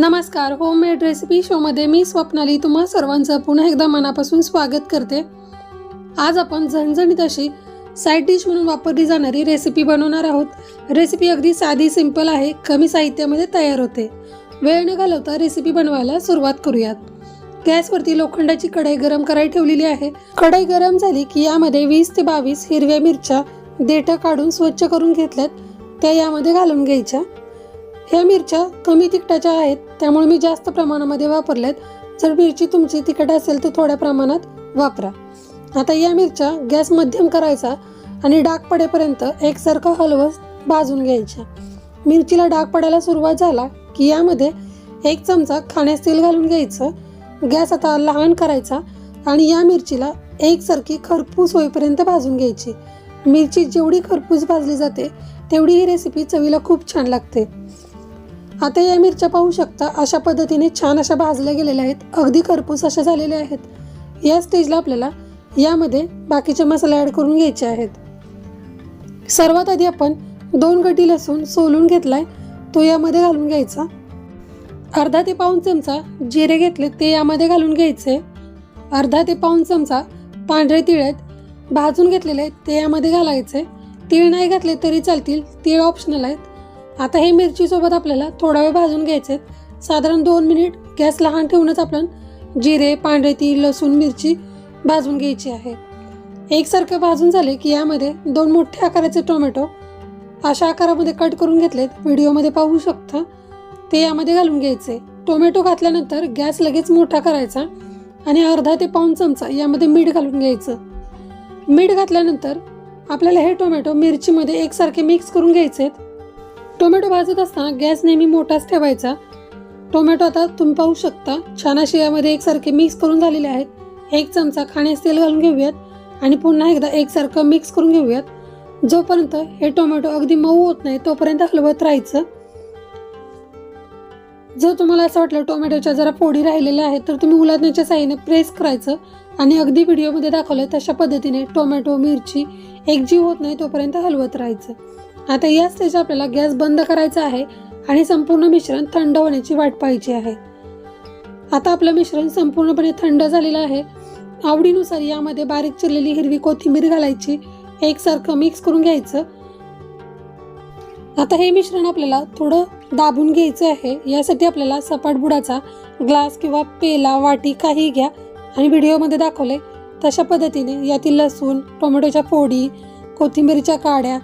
नमस्कार homemade recipe शोमध्ये मी स्वप्नाली. तुम्हा सर्वांचं पुन्हा एकदा मनापासून स्वागत करते. आज आपण झणझणीत अशी साईड डिश म्हणून वापरली जाणारी रेसिपी बनवणार आहोत. रेसिपी अगदी साधी सिंपल आहे. कमी साहित्यामध्ये तयार होते. वेळ न घालवता रेसिपी बनवायला सुरुवात करूयात. गॅसवरती लोखंडाची कढई गरम करायला ठेवलेली आहे. कढई गरम झाली की यामध्ये वीस ते बावीस हिरव्या मिरच्या देठं काढून स्वच्छ करून घेतल्यात. त्या यामध्ये घालून घ्यायच्या. ह्या मिरच्या कमी तिखटाच्या आहेत त्यामुळे मी जास्त प्रमाणामध्ये वापरल्यात. जर मिरची तुमची तिखट असेल तर थोड्या प्रमाणात वापरा. आता या मिरच्या गॅस मध्यम करायचा आणि डाग पडेपर्यंत एकसारखं हलवस भाजून घ्यायच्या. मिरचीला डाग पडायला सुरुवात झाला की यामध्ये एक चमचा खाण्यास तेल घालून घ्यायचं. गॅस आता लहान करायचा आणि या मिरचीला एकसारखी खरपूस होईपर्यंत भाजून घ्यायची. मिरची जेवढी खरपूस भाजली जाते तेवढी ही रेसिपी चवीला खूप छान लागते. आता या मिरच्या पाहू शकता अशा पद्धतीने छान अशा भाजल्या गेलेल्या आहेत. अगदी खरपूस अशा झालेल्या आहेत. या स्टेजला आपल्याला यामध्ये बाकीचे मसाले ॲड करून घ्यायचे आहेत. सर्वात आधी आपण दोन गटी लसूण सोलून घेतलाय. तो यामध्ये घालून घ्यायचा. अर्धा ते पाऊन चमचा जिरे घेतले ते यामध्ये घालून घ्यायचे. अर्धा ते पाऊन चमचा पांढरे तिळ आहेत भाजून घेतलेले आहेत ते यामध्ये घालायचे. तीळ नाही घातले तरी चालतील तीळ ऑप्शनल आहेत. आता हे मिरचीसोबत आपल्याला थोडा वेळ भाजून घ्यायचे आहेत साधारण दोन मिनिट गॅस लहान ठेवूनच आपण जिरे पांढरे तीळ लसूण मिरची भाजून घ्यायची आहे. एकसारखे भाजून झाले की यामध्ये दोन मोठ्या आकाराचे टोमॅटो अशा आकारामध्ये कट करून घेतलेत. व्हिडिओमध्ये पाहू शकता. ते यामध्ये घालून घ्यायचे टोमॅटो घातल्यानंतर गॅस लगेच मोठा करायचा आणि अर्धा ते पाऊन चमचा यामध्ये मीठ घालून घ्यायचं. मीठ घातल्यानंतर आपल्याला हे टोमॅटो मिरचीमध्ये एकसारखे मिक्स करून घ्यायचे आहेत टोमॅटो भाजत असताना गॅस नेहमी मोठाच ठेवायचा. टोमॅटो आता तुम्ही पाहू शकता. छान असे यामध्ये एकसारखे मिक्स करून झालेले आहेत. एक चमचा खाण्यास तेल घालून घेऊयात आणि पुन्हा एकदा एकसारखं मिक्स करून घेऊयात. जोपर्यंत हे टोमॅटो अगदी मऊ होत नाही तोपर्यंत हलवत राहायचं. जर तुम्हाला असं वाटलं टोमॅटोच्या जरा फोडी राहिलेल्या आहेत तर तुम्ही उलाटण्याच्या साह्याने प्रेस करायचं आणि अगदी व्हिडिओमध्ये दाखवलं तशा पद्धतीने टोमॅटो मिरची एकजीव होत नाही तोपर्यंत हलवत राहायचं. आता या स्टेज आपल्याला गॅस बंद करायचा आहे आणि संपूर्ण मिश्रण थंड होण्याची वाट पाहिजे आहे. आता आपलं मिश्रण संपूर्णपणे थंड झालेलं आहे. आवडीनुसार यामध्ये बारीक चिरलेली हिरवी कोथिंबीर घालायची. एकसारखं मिक्स करून घ्यायचं. आता हे मिश्रण आपल्याला थोडं दाबून घ्यायचं आहे. यासाठी आपल्याला सपाट बुडाचा ग्लास किंवा पेला वाटी काही घ्या. आणि व्हिडिओमध्ये दाखवले तशा पद्धतीने यातील लसूण टोमॅटोच्या फोडी कोथिंबीरच्या काड्या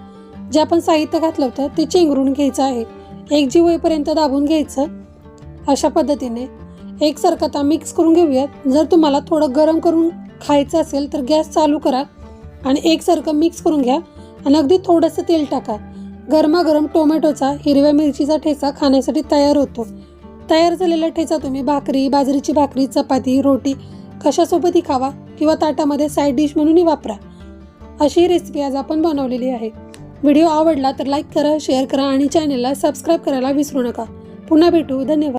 जे आपण साहित्य घातलं होतं ते चेंगरून घ्यायचं आहे. एक जीव होईपर्यंत दाबून घ्यायचं. अशा पद्धतीने एकसारखं आता मिक्स करून घेऊयात. जर तुम्हाला थोडं गरम करून खायचं असेल तर गॅस चालू करा आणि एकसारखं मिक्स करून घ्या. आणि अगदी थोडंसं तेल टाका. गरमागरम टोमॅटोचा हिरव्या मिरचीचा ठेचा खाण्यासाठी तयार होतो. तयार झालेला ठेचा तुम्ही भाकरी बाजरीची भाकरी चपाती रोटी कशासोबतही खावा किंवा ताटामध्ये साईड डिश म्हणूनही वापरा. अशी रेसिपी आज आपण बनवलेली आहे. व्हिडिओ आवडला तर लाईक करा शेअर करा आणि चॅनलला सबस्क्राईब करायला विसरू नका. पुन्हा भेटू. धन्यवाद.